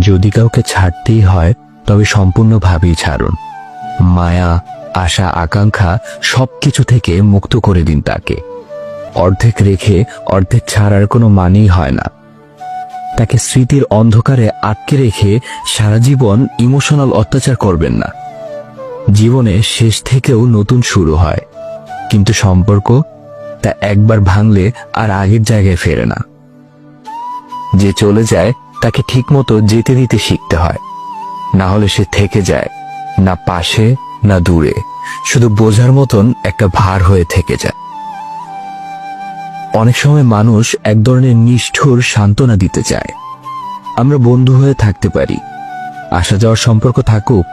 যদি কাউকে ছাড়তেই হয়, তবে সম্পূর্ণভাবেই ছাড়ুন। মায়া, আশা, আকাঙ্ক্ষা সবকিছু থেকে মুক্ত করে দিন তাকে। অর্ধেক রেখে অর্ধেক ছাড়ার কোনো মানেই হয় না। তাকে স্মৃতির অন্ধকারে আটকে রেখে সারা জীবন ইমোশনাল অত্যাচার করবেন না। জীবনে শেষ থেকেও নতুন শুরু হয়। কিন্তু সম্পর্ক, তা একবার ভাঙলে আর আগের জায়গায় ফেরে না। যে চলে যায় তাকে ঠিকমতো যেতে দিতে শিখতে হয়। না হলে সে থেকে যায়, না পাশে, না দূরে। শুধু বোঝার মতন একটা ভার হয়ে থেকে যায়। অনেক সময় মানুষ এক ধরনের নিষ্ঠুর সান্ত্বনা দিতে চায়। আমরা বন্ধু হয়ে থাকতে পারি, আসা যাওয়ার সম্পর্ক থাকুক,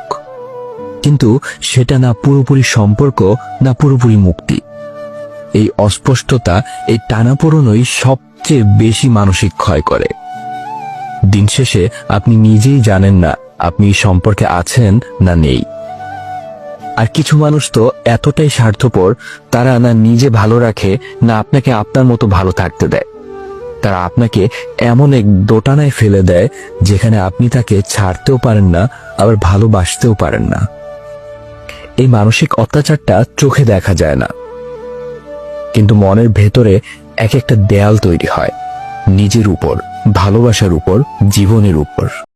কিন্তু সেটা না পুরোপুরি সম্পর্ক, না পুরোপুরি মুক্তি। এই অস্পষ্টতা এই টানাপোড়নই সবচেয়ে বেশি মানসিক ক্ষয় করে। দিন শেষে আপনি নিজেই জানেন না আপনি সম্পর্কে আছেন না নেই। আর কিছু মানুষ তো এতটাই স্বার্থপর, তারা না নিজে ভালো রাখে, না আপনাকে আপনার মতো ভালো থাকতে দেয়। তারা আপনাকে এমন এক দোটানায় ফেলে দেয়, যেখানে আপনি তাকে ছাড়তেও পারেন না, আবার ভালোবাসতেও পারেন না। এই মানসিক অত্যাচারটা চোখে দেখা যায় না। কিন্তু মনের ভেতরে এক একটা দেয়াল তৈরি হয়, নিজের উপর। ভালোবাসার উপর জীবনের উপর।